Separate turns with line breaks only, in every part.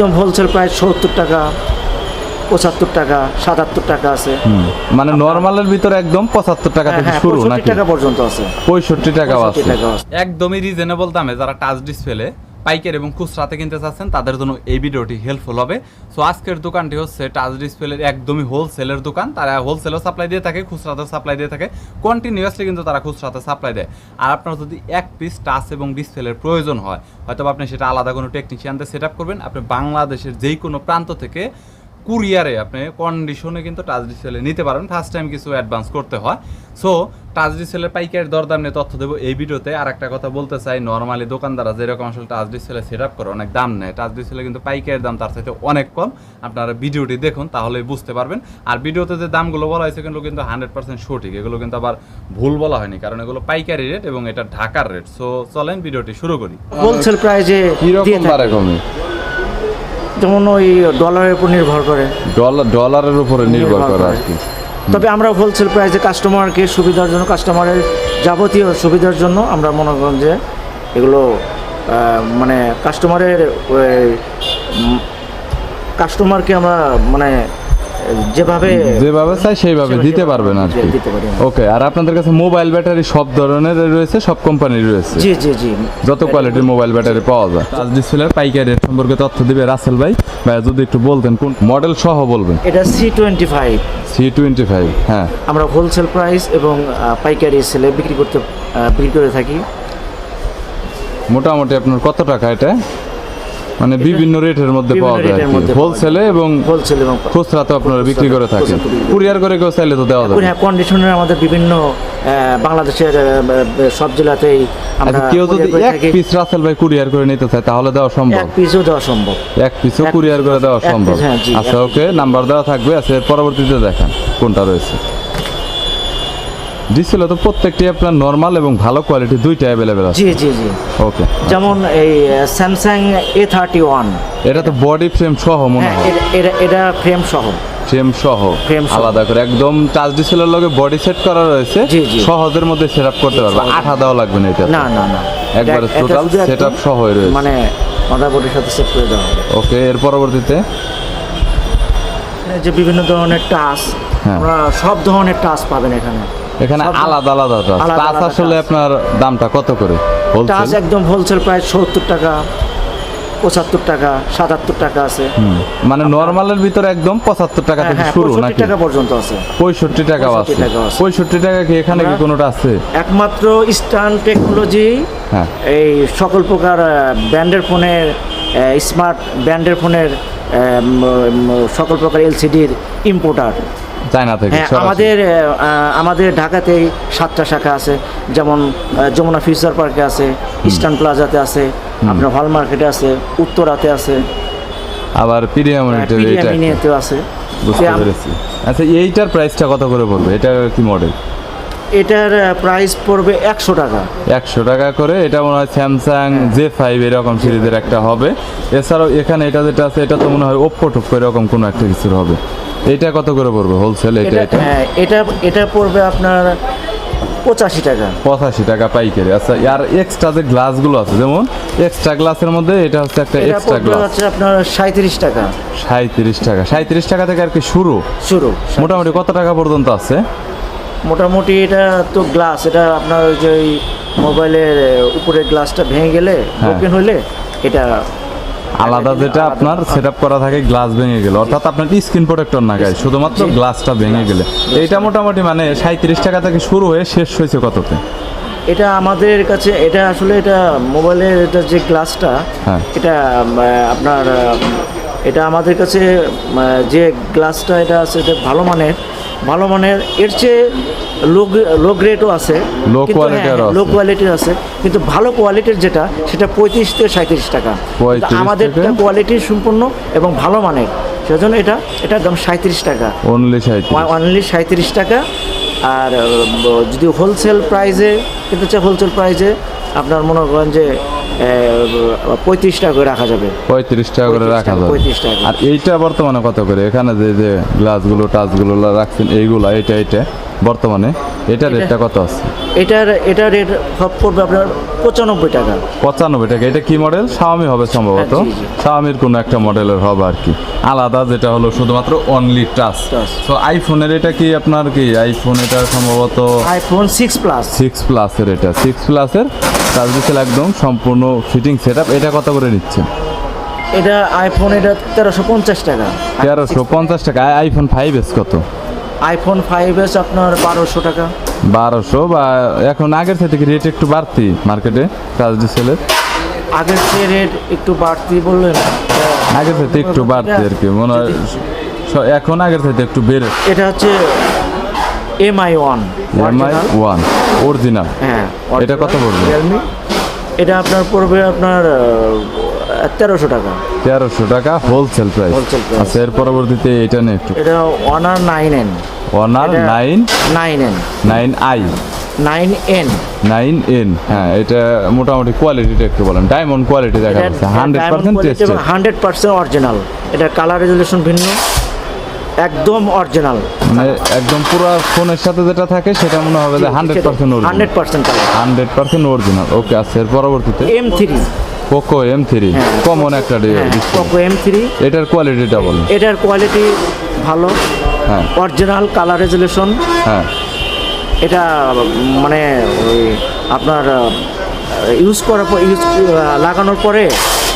একদম হোলসেল প্রায় সত্তর টাকা পঁচাত্তর টাকা সাতাত্তর টাকা আছে।
মানে নর্মালের ভিতরে একদম পঁচাত্তর টাকা থেকে
হ্যাঁ
শুরু নাকি?
টাকা পর্যন্ত আছে।
পঁয়ষট্টি টাকাও
টাকা আছে।
একদমই রিজনেবল দামে যারা টাচ ডিসপ্লে পাইকারি এবং খুচরাতে কিনতে চাচ্ছেন, তাদের জন্য এই ভিডিওটি হেল্পফুল হবে। সো আজকের দোকানটি হচ্ছে টাচ ডিসপ্লের একদমই হোলসেলের দোকান। তারা হোলসেলও সাপ্লাই দিয়ে থাকে, খুচরাতেও সাপ্লাই দিয়ে থাকে। কন্টিনিউয়াসলি কিন্তু তারা খুচরাতে সাপ্লাই দেয়। আর আপনার যদি এক পিস টাচ এবং ডিসপ্লের প্রয়োজন হয়, হয়তো আপনি সেটা আলাদা কোনো টেকনিশিয়ানদের সেট আপ করবেন। আপনি বাংলাদেশের যেই কোনো প্রান্ত থেকে কুরিয়ারে আপনি কন্ডিশনে কিন্তু টাচ ডিসপ্লে নিতে পারেন। ফার্স্ট টাইম কিছু অ্যাডভান্স করতে হয়। সো টাচ ডিসপ্লের পাইকারের দরদাম নিয়ে তথ্য দেবো। এই ভিডিওতে আর একটা কথা বলতে চাই। নর্মালি দোকানদাররা যেরকম আসলে টাচ ডিসপ্লে সেট আপ করে অনেক দাম নেয়। টাচ ডিসপ্লে কিন্তু পাইকারের দাম তার সাথে অনেক কম। আপনারা ভিডিওটি দেখুন তাহলেই বুঝতে পারবেন। আর ভিডিওতে যে দামগুলো বলা হয়েছে কিন্তু কিন্তু হান্ড্রেড পার্সেন্ট সঠিক। এগুলো কিন্তু আবার ভুল বলা হয়নি কারণ এগুলো পাইকারি রেট এবং এটা ঢাকার রেট সো চলেন ভিডিওটি শুরু করি।
হোলসেল প্রাইজে যে
কীরকম বারে কমে?
যেমন ওই ডলারের উপর নির্ভর করে।
ডলার ডলারের উপরে নির্ভর করে। আর কি।
তবে আমরা হোলসেল প্রাইসে কাস্টমারকে সুবিধার জন্য কাস্টমারের যাবতীয় সুবিধার জন্য আমরা মনে করেন যে এগুলো মানে কাস্টমারের কাস্টমারকে আমরা মানে যেভাবে
যেভাবে চাই সেইভাবে দিতে পারবেন আর কি। ওকে আর আপনাদের কাছে মোবাইল ব্যাটারি সব ধরনের রয়েছে সব কোম্পানির রয়েছে?
জি জি জি।
যত কোয়ালিটির মোবাইল ব্যাটারি পাওয়া যায়। টাচ ডিসপ্লের পাইকারি রেট সম্পর্কে তথ্য দিবে রাসেল ভাই। ভাই যদি একটু বলতেন কোন মডেল সহ বলবেন?
এটা C twenty five
C twenty five হ্যাঁ।
আমরা হোলসেল প্রাইস এবং পাইকারি সেলে বিক্রি করতে বিক্রি করে থাকি।
মোটামুটি আপনার কত টাকা এটা? মানে বিভিন্ন রেটের মধ্যে পাওয়া যায় হোলসেলে এবং
হোলসেল এবং
খুচরা তো আপনারা বিক্রি করে থাকেন। কুরিয়ার করে কেউ চাইলে তো দেওয়া যাবে।
হ্যাঁ কন্ডিশনের আমাদের বিভিন্ন বাংলাদেশের সব জেলাতেই আমরা
আচ্ছা কেউ যদি এক পিস রাসেল ভাই কুরিয়ার করে নিতে চায় তাহলে দেওয়া সম্ভব?
এক পিসও দেওয়া সম্ভব।
এক পিসও কুরিয়ার করে দেওয়া সম্ভব।
হ্যাঁ,
আচ্ছা ওকে নাম্বার দেওয়া থাকবে আচ্ছা এর পরবর্তীতে দেখান কোনটা রয়েছে। ডিসপ্লে তো প্রত্যেকটি আপনার নর্মাল এবং ভালো কোয়ালিটি দুইটা অ্যাভেলেবেল আছে।
জি জি জি।
ওকে
যেমন এই স্যামসাং এ থার্টি ওয়ান
এটা তো বডি ফ্রেম সহ মনে
হ্যাঁ
হয়।
এটা- এটা ফ্রেম সহ।
ফ্রেম সহ। আলাদা করে। একদম টাচ ডিসপ্লের লগে বডি সেট করা রয়েছে।
জি, জি।
সহজের মধ্যে সেট আপ করতে পারবে। আঠা দেওয়া লাগবে না এটা
না না না।
একবারে
একদম
setup সহই রয়েছে।
মানে মাদারবোর্ডের সাথে সেট করে দেওয়া হবে।
ওকে এর পরবর্তীতে?
যে বিভিন্ন ধরনের টাচ
হ্যাঁ।
আমরা সব ধরনের টাচ পাবেন এখানে।
এখানে আলাদা আলাদা টাচ আসলে আপনার দামটা কত করে
টাচ একদম হোলসেল প্রাইস সত্তর টাকা পঁচাত্তর টাকা সাতাত্তর টাকা আছে।
মানে নর্মালের ভিতরে একদম পঁচাত্তর টাকা
হ্যাঁ
থেকে
হ্যাঁ
শুরু নাকি?
টাকা পর্যন্ত আছে।
পঁয়ষট্টি টাকা আছে।
65
পঁয়ষট্টি টাকা কি এখানে কি কোনোটা আছে?
একমাত্র টেকনোলজি
হ্যাঁ।
এই সকল প্রকার ব্র্যান্ডের ফোনের স্মার্ট ব্র্যান্ডের ফোনের সকল প্রকার এলসিডির ইম্পোর্টার
চায়না থেকে
হ্যাঁ আমাদের আমাদের ঢাকাতেই সাতটা শাখা আছে যেমন যমুনা ফিউচার পার্কে আছে ইস্টার্ন প্লাজাতে আছে আপনার হল মার্কেটে আছে উত্তরাতে আছে।
আবার প্রিমিয়াম রেটের একটা।
আছে।
বুঝতে পেরেছি। আচ্ছা এইটার প্রাইসটা কত করে পড়বে? এটা কি মডেল
এটার প্রাইস পড়বে একশো টাকা।
একশো টাকা করে এটা মনে হয় স্যামসাং জে ফাইভ এরকম সিরিজের একটা হবে। এছাড়াও এখানে এটা যেটা আছে এটা তো মনে হয় ওপ্পো টোপ্পো এরকম কোনো একটা কিছুর হবে। এটা কত করে পড়বে হোলসেল এটা
এটা
এটা?
হ্যাঁ এটা এটা পড়বে আপনার পঁচাশি টাকা।
পঁচাশি টাকা পাইকারি। আচ্ছা আর এক্সট্রা যে গ্লাসগুলো আছে যেমন এক্সট্রা গ্লাসের মধ্যে এটা হচ্ছে একটা এক্সট্রা গ্লাস
হচ্ছে আপনার সাঁত্রিশ টাকা।
সাঁত্রিশ টাকা। সাঁত্রিশ টাকা থেকে আর কি শুরু?
শুরু।
মোটামুটি কত টাকা পর্যন্ত আছে?
মোটামুটি এটা তো গ্লাস এটা আপনার ওই যে মোবাইলের উপরে গ্লাসটা ভেঙে গেলে
হ্যাঁ।
ব্রোকেন হলে এটা
আলাদা যেটা আপনার সেট আপ করা থাকে গ্লাস ভেঙে গেলে। অর্থাৎ আপনার স্ক্রিন প্রোটেক্টর না গায়ে শুধুমাত্র গ্লাসটা ভেঙে গেলে। এইটা মোটামুটি মানে সাঁত্রিশ টাকা থেকে শুরু হয়ে শেষ হয়েছে কততে?
এটা আমাদের কাছে এটা আসলে এটা মোবাইলের এটা যে গ্লাসটা
হ্যাঁ।
এটা আপনার এটা আমাদের কাছে যে গ্লাসটা এটা আছে এটা ভালো মানের। ভালো মানের এর চেয়ে লো লো গ্রেডও আছে।
Low quality
লো। কোয়ালিটির আছে। কিন্তু ভালো কোয়ালিটির যেটা সেটা পঁয়ত্রিশ থেকে সাঁত্রিশ টাকা।
35
কিন্তু আমাদেরটা
থেকে?
কোয়ালিটি সম্পূর্ণ এবং ভালো মানের সেজন্য এটা এটা দাম সাঁত্রিশ টাকা।
অনলি
অনলি সাঁত্রিশ টাকা। আর যদি হোলসেল প্রাইজে কিন্তু চাই হোলসেল প্রাইজে আপনার মনে করেন যে পঁয়ত্রিশ টাকা করে রাখা যাবে।
পঁয়ত্রিশ টাকা করে রাখা যাবে।
35 টাকা।
আর এইটা বর্তমানে কত করে? এখানে যে যে গ্লাসগুলো টাচগুলো রাখছেন এইগুলো এইটা এইটা। বর্তমানে? এটা রেটটা কত আছে?
এটার এটা রেট পড়বে আপনার পঁচানব্বই টাকা।
পঁচানব্বই টাকা। এটা কি মডেল শাওমি হবে সম্ভবত।
হ্যাঁ, জি।
শাওমির কোনো একটা মডেলের হবে আর কি। আলাদা যেটা হলো শুধুমাত্র অনলি টাচ। তো আইফোনের এটা কি আপনার কি? আইফোন এটা সম্ভবত
আইফোন সিক্স প্লাস
সিক্স প্লাসের এটা। সিক্স প্লাসের ডিসেল একদম সম্পূর্ণ ফিটিং সেট এটা কত করে নিচ্ছেন?
এটা আইফোন এটা তেরোশো পঞ্চাশ টাকা।
তেরোশো পঞ্চাশ টাকা। আই- আইফোন ফাইভ এস কত?
আইফোন ফাইভ এস আপনার বারোশো টাকা।
বারোশো বা এখন আগের থেকে রেট একটু বাড়তি মার্কেটে টাচ ডিসেলের
আগের চেয়ে রেট একটু বাড়তি বললেন?
আগের থেকে একটু বাড়তি আর কি মনে হয় এখন আগের থেকে একটু বেড়ে।
এটা হচ্ছে MI one
MI one original
হ্যাঁ
এটা কত পড়বে?
এটা আপনার পড়বে আপনার তেরোশো টাকা।
তেরোশো টাকা হোলসেল প্রাইস আচ্ছা এর পরবর্তীতে এটা নিয়ে একটু।
এটা Honor nine N
Honor nine
nine N
nine I
nine N
nine N হ্যাঁ এটা মোটামুটি কোয়ালিটিটা একটু বলেন। ডায়মন্ড কোয়ালিটি দেখা যাচ্ছে hundred percent tested
hundred percent original এটা কালার রেজুলেশন ভিন্ন একদম অরিজিনাল
মানে একদম পুরো ফোনের সাথে যেটা থাকে সেটা মনে হবে যে hundred percent
hundred percent
hundred percent original okay আচ্ছা এর পরবর্তীতে?
M three
Poco M three. Common একটা
পোকো এম থ্রি
এটার কোয়ালিটিটা বলেন।
এটার কোয়ালিটি ভালো।
হ্যাঁ।
অরিজিনাল কালার রেজুলেশন
হ্যাঁ।
এটা মানে ওই আপনার ইউজ করার পর ইউজ লাগানোর পরে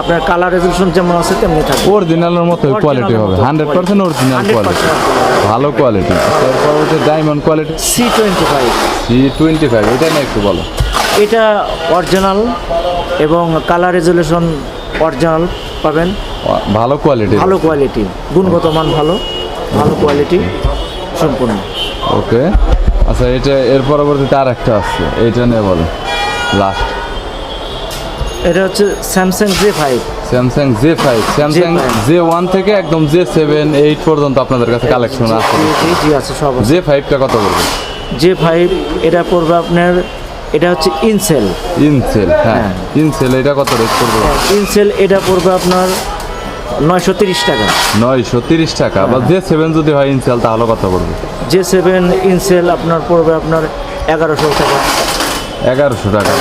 আপনার কালার রেজুলেশন যেমন আছে তেমনি থাকবে।
অরিজিনালের মতো কোয়ালিটি হবে। হান্ড্রেড পার্সেন্ট অরিজিনাল
100%
কোয়ালিটি ভালো কোয়ালিটি এর পরবর্তী diamond quality
C twenty five
C twenty five এটা নিয়ে একটু বলো।
এটা অরিজিনাল এবং কালার রেজুলেশন অরিজিনাল পাবেন।
ভালো কোয়ালিটি
ভালো কোয়ালিটি গুণগত মান ভালো ভালো কোয়ালিটি সম্পূর্ণ।
ওকে আচ্ছা এটা এর পরবর্তীতে আর একটা আসছে এইটা নিয়ে বলো লাস্ট
এটা হচ্ছে Samsung J five
Samsung J five Samsung J one থেকে একদম জে সেভেন এইট পর্যন্ত আপনাদের কাছে কালেকশন আছে।
জি জি আছে সব
জে ফাইভটা কত করবে
জে ফাইভ এটা পড়বে আপনার এটা হচ্ছে ইনসেল
ইনসেল হ্যাঁ। ইনসেল এটা কত রেট করবে
ইনসেল এটা পড়বে আপনার নয়শো তিরিশ টাকা।
নয়শো তিরিশ টাকা বা জে সেভেন যদি হয় ইনসেল তাহলে কত করবে
জে সেভেন ইনসেল আপনার পড়বে আপনার এগারোশো টাকা।
এগারোশো টাকা।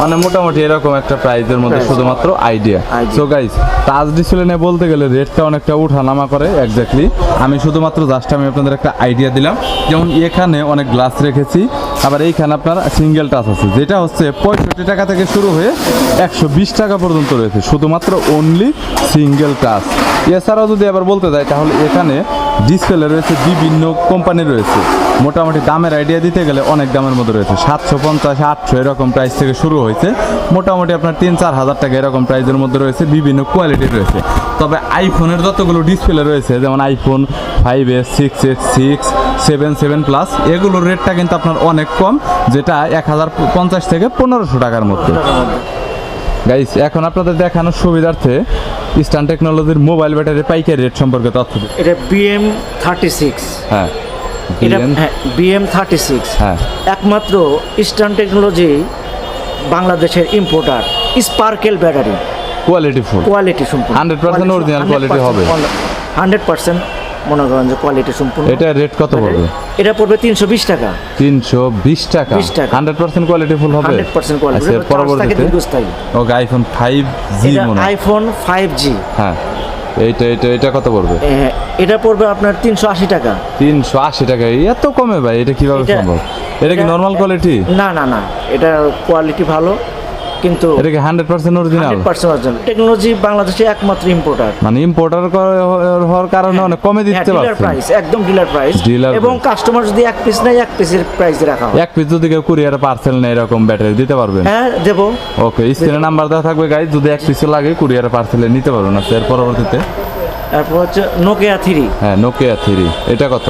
মানে মোটামুটি এরকম একটা প্রাইজের মধ্যে শুধুমাত্র idea. So guys touch display নিয়ে বলতে গেলে রেটটা অনেকটা উঠানামা করে এক্স্যাক্টলি আমি শুধুমাত্র জাস্ট আমি আপনাদের একটা আইডিয়া দিলাম। যেমন এখানে অনেক গ্লাস রেখেছি আবার এইখানে আপনার সিঙ্গেল টাচ আছে যেটা হচ্ছে পঁয়ষট্টি টাকা থেকে শুরু হয়ে একশো বিশ টাকা পর্যন্ত রয়েছে শুধুমাত্র অনলি সিঙ্গেল টাচ এছাড়াও যদি আবার বলতে যাই তাহলে এখানে ডিসপ্লে রয়েছে বিভিন্ন কোম্পানি রয়েছে। মোটামুটি দামের আইডিয়া দিতে গেলে অনেক দামের মধ্যে রয়েছে। সাতশো পঞ্চাশ আটশো এরকম প্রাইস থেকে শুরু হয়েছে। মোটামুটি আপনার তিন চার হাজার টাকা এরকম প্রাইসের মধ্যে রয়েছে বিভিন্ন কোয়ালিটির রয়েছে। তবে আইফোনের যতগুলো ডিসপ্লে রয়েছে যেমন iPhone five S six X six seven seven plus এগুলোর রেটটা কিন্তু আপনার অনেক কম যেটা এক হাজার পঞ্চাশ থেকে পনেরোশো টাকার মধ্যে। গাইস এখন আপনাদের দেখানোর সুবিধার্থে ইস্টার্ন টেকনোলজির মোবাইল ব্যাটারি পাইকারি রেট সম্পর্কে তথ্য দিন।
এটা বিএম থার্টি সিক্স
হ্যাঁ।
এটা হ্যাঁ বিএম থার্টি সিক্স
হ্যাঁ।
একমাত্র ইস্টার্ন টেকনোলজি বাংলাদেশের importer Sparkle battery
quality full
quality সম্পূর্ণ।
হান্ড্রেড পার্সেন্ট অরিজিনাল কোয়ালিটি হবে।
হান্ড্রেড পার্সেন্ট মনে করেন যে কোয়ালিটি সম্পূর্ণ।
এটা রেট কত পড়বে?
এটা পড়বে তিনশো বিশ টাকা।
তিনশো বিশ টাকা?
20 টাকা।
হান্ড্রেড পার্সেন্ট কোয়ালিটি ফুল হবে?
হান্ড্রেড পার্সেন্ট কোয়ালিটি
আচ্ছা, পরবর্তীতে? ওকে আইফোন ফাইভ জি মনে
আইফোন ফাইভ জি
হ্যাঁ। এইটা এটা এটা কত পড়বে?
এটা পড়বে আপনার তিনশো আশি টাকা।
তিনশো আশি টাকা। এত কমে ভাই এটা কীভাবে সম্ভব? এটা কি নর্মাল কোয়ালিটি
না না না। এটা কোয়ালিটি ভালো। কিন্তু
এটা কি hundred percent original
hundred percent original technology বাংলাদেশে একমাত্র ইম্পোর্টার
মানে ইম্পোর্টার হওয়ার কারণে অনেক কমে দিতে
ডিলার
পারছেন।
প্রাইস একদম ডিলার প্রাইস এবং কাস্টমার যদি এক পিস নেয় এক পিসের প্রাইস রাখা হয়।
এক পিস যদি কেউ কুরিয়ারে পার্সেল নেই এরকম ব্যাটারি দিতে পারবেন?
হ্যাঁ দেবো।
ওকে স্ক্রিনে নাম্বার দেওয়া থাকবে গাইজ যদি এক পিসে লাগে কুরিয়ারে পার্সেলে নিতে পারবেন। আচ্ছা এর পরবর্তীতে?
তারপর হচ্ছে নোকিয়া থ্রি
হ্যাঁ নোকিয়া থ্রি এটা কত?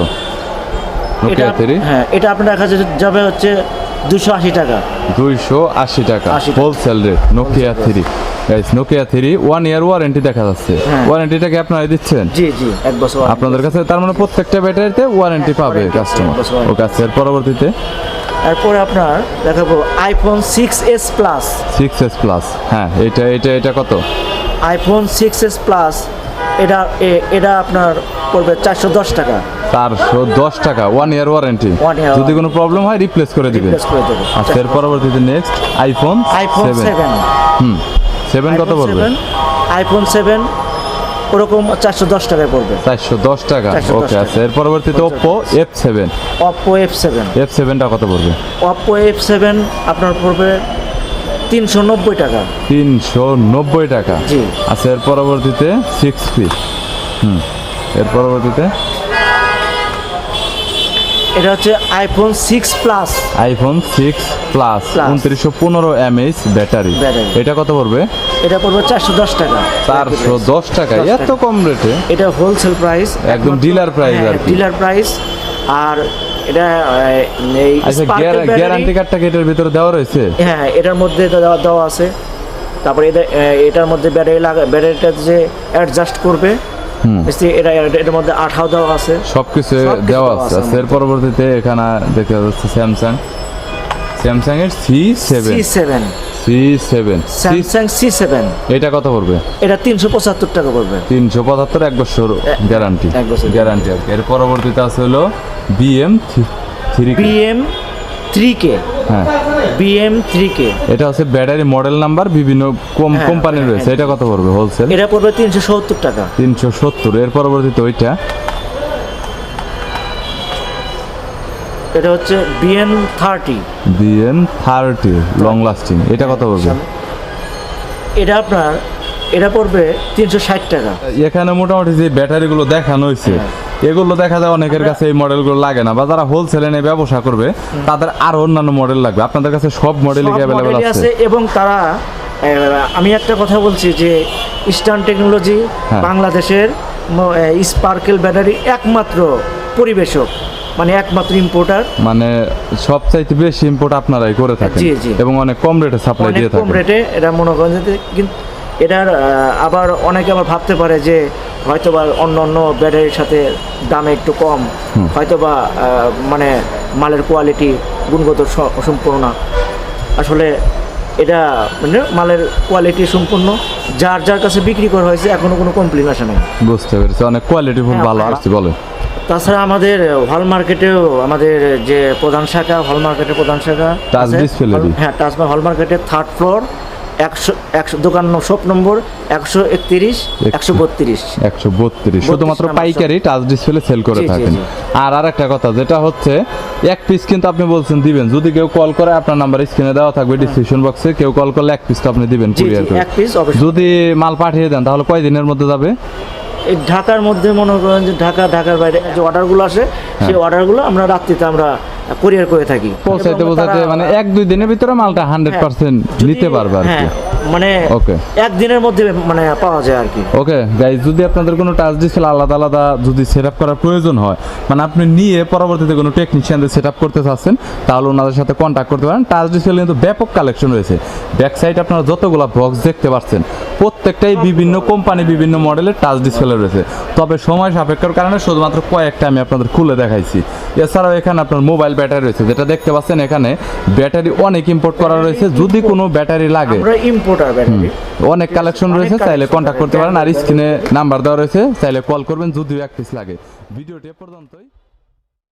নোকিয়া থ্রি
হ্যাঁ এটা আপনার দেখা যাবে হচ্ছে দুশো আশি টাকা।
দুইশো আশি টাকা।
80
wholesale rate Nokia three Nokia three one year warranty দেখা যাচ্ছে।
হ্যাঁ।
ওয়ারেন্টিটা কি আপনারা দিচ্ছেন?
জি জি এক বছর
আপনাদের কাছে তার মানে প্রত্যেকটা ব্যাটারিতে ওয়ারেন্টি পাবে কাস্টমার আচ্ছা এর পরবর্তীতে?
তারপরে আপনার দেখাবো iPhone six S plus
six S plus হ্যাঁ এটা এটা এটা কত?
আইফোন সিক্স এস প্লাস এটা এটা আপনার পড়বে চারশো দশ টাকা।
চারশো দশ টাকা ওয়ান ইয়ার ওয়ারেন্টি যদি কোনো প্রবলেম হয় রিপ্লেস করে
Replace
আচ্ছা এর পরবর্তীতে next iPhone
iPhone
seven hmm seven কত পড়বে?
আইফোন সেভেন ওরকম চারশো দশ টাকায় পড়বে।
চারশো দশ টাকা
410
ওকে আচ্ছা। এর পরবর্তীতে Oppo F seven
Oppo F seven
F সেভেনটা কত পড়বে?
অপ্পো এফ সেভেন আপনার পড়বে তিনশো নব্বই টাকা।
তিনশো নব্বই টাকা।
জি।
আচ্ছা এর পরবর্তীতে সিক্স পি হুম। এর পরবর্তীতে?
এটা হচ্ছে iPhone six plus
iPhone six plus. উনত্রিশশো পনেরো এমএইচ ব্যাটারি। এটা কত পড়বে?
এটা পড়বে চারশো দশ টাকা।
চারশো দশ টাকা। এত কম রেটে
এটা হোলসেল প্রাইস
একদম dealer price আর
ডিলার প্রাইস আর এটা এই
আচ্ছা গ্যারান্টি কার্ডটা কি এটার ভিতরে দেওয়া রয়েছে?
হ্যাঁ এটার মধ্যে দেওয়া আছে। তারপরে এটার মধ্যে ব্যাটারি লাগা ব্যাটারিটা যে অ্যাডজাস্ট করবে এটা এটার মধ্যে আঠাও দেওয়া আছে।
সবকিছু দেওয়া আছে আচ্ছা, এর পরবর্তীতে এখানে দেখতে যাচ্ছে স্যামসাং স্যামসাং এর C seven
C seven
C seven
Samsung C seven
এটা কত পড়বে?
এটা তিনশো পঁচাত্তর টাকা পড়বে।
তিনশো পঁচাত্তর এক বছর গ্যারান্টি
এক বছর।
গ্যারান্টি আর এর পরবর্তীতে আছে হলো বিএম থ্রি
বিএম থ্রি কে
হ্যাঁ।
বিএম থ্রি কে
এটা হচ্ছে ব্যাটারি মডেল নাম্বার বিভিন্ন কম
হ্যাঁ,
কোম্পানি
হ্যাঁ,
রয়েছে। এটা কত পড়বে হোলসেল
এটা পড়বে তিনশো সত্তর টাকা।
তিনশো সত্তর। এর পরবর্তীতে ওইটা?
এটা হচ্ছে BN thirty
BM thirty long lasting এটা কত পড়বে?
এটা আপনার এটা পড়বে তিনশো ষাট টাকা।
এখানে মোটামুটি যে ব্যাটারিগুলো দেখানো হয়েছে এগুলো দেখা যায় অনেকের কাছে এই মডেলগুলো লাগে না বা যারা হোলসেলে নিয়ে ব্যবসা করবে তাদের আরও অন্যান্য মডেল লাগবে আপনাদের কাছে সব মডেলই অ্যাভেলেবল আছে
এবং তারা আমি একটা কথা বলছি যে ইস্টার্ন টেকনোলজি
হ্যাঁ।
বাংলাদেশের স্পার্কেল ব্যাটারি একমাত্র পরিবেশক মানে একমাত্র ইম্পোর্টার
মানে সবচাইতে বেশি ইম্পোর্ট আপনারাই করে থাকেন। এবং অনেক কম রেটে সাপ্লাই দিয়ে
কম রেটে এটা মনে করেন যে কিন্তু এটার আবার অনেকে আবার ভাবতে পারে যে হয়তো বা অন্য অন্য ব্যাটারির সাথে দামে একটু কম। হয়তো বা মানে মালের কোয়ালিটি গুণগত সম্পূর্ণ না আসলে এটা মানে মালের কোয়ালিটি সম্পূর্ণ। যার যার কাছে বিক্রি করা হয়েছে এখনও কোনো কমপ্লেন আসে নাই।
বুঝতে পেরেছি। অনেক কোয়ালিটি খুব
হ্যাঁ,
ভালো। আসছে বলে
তাছাড়া আমাদের হল মার্কেটেও আমাদের যে প্রধান শাখা হল মার্কেটের প্রধান শাখা হ্যাঁ টাচবার হল মার্কেটের থার্ড ফ্লোর একশো একশো দোকান শপ নম্বর একশো একত্রিশ একশো বত্রিশ।
একশো বত্রিশ। শুধুমাত্র পাইকারি টাচ ডিসপ্লে সেল করে থাকেন। আর আর একটা কথা যেটা হচ্ছে এক পিস কিন্তু আপনি বলছেন দিবেন। যদি কেউ কল করে আপনার নাম্বার স্ক্রিনে দেওয়া থাকবে ডিসক্রিপশন বক্সে কেউ কল করলে এক পিস তো আপনি দিবেন কুরিয়ার করে যদি মাল পাঠিয়ে দেন তাহলে কয় দিনের মধ্যে যাবে?
ঢাকার মধ্যে মনে করেন যে ঢাকা ঢাকার বাইরে যে অর্ডারগুলো আসে
হ্যাঁ।
সেই অর্ডারগুলো আমরা রাত্রিতে আমরা কুরিয়ার করে থাকি।
পৌঁছাইতে
এবং
পৌঁছাইতে মানে এক দুই দিনের ভিতরে মালটা হান্ড্রেড পার্সেন্ট নিতে পারবে আর কি।
হ্যাঁ মানে
Okay.
একদিনের মধ্যে মানে পাওয়া যায় আর কি।
ওকে গাইজ যদি আপনাদের কোনো টাচ আলাদা আলাদা যদি সেট আপ করার প্রয়োজন হয় মানে আপনি নিয়ে পরবর্তীতে কোনো টেকনিশিয়ানদের সেট আপ করতে চাচ্ছেন তাহলে ওনাদের সাথে কন্ট্যাক্ট করতে পারেন। টাচ ডিসপ্লে কিন্তু ব্যাপক কালেকশন রয়েছে। ব্যাক সাইড আপনারা যতগুলো বক্স দেখতে পাচ্ছেন প্রত্যেকটাই বিভিন্ন কোম্পানি বিভিন্ন মডেলের টাচ ডিসপ্লে রয়েছে। তবে সময় সাপেক্ষের কারণে শুধুমাত্র কয়েকটা আমি আপনাদের খুলে দেখাইছি। এছাড়াও এখানে আপনার মোবাইল ব্যাটারি রয়েছে যেটা দেখতে পাচ্ছেন এখানে ব্যাটারি অনেক ইম্পোর্ট করা রয়েছে। যদি কোনো ব্যাটারি লাগে অনেক কালেকশন রয়েছে চাইলে কন্ট্যাক্ট করতে পারেন। আর স্ক্রিনে নাম্বার দেওয়া রয়েছে চাইলে কল করবেন যদিও এক পিস লাগে। ভিডিওটি পর্যন্তই।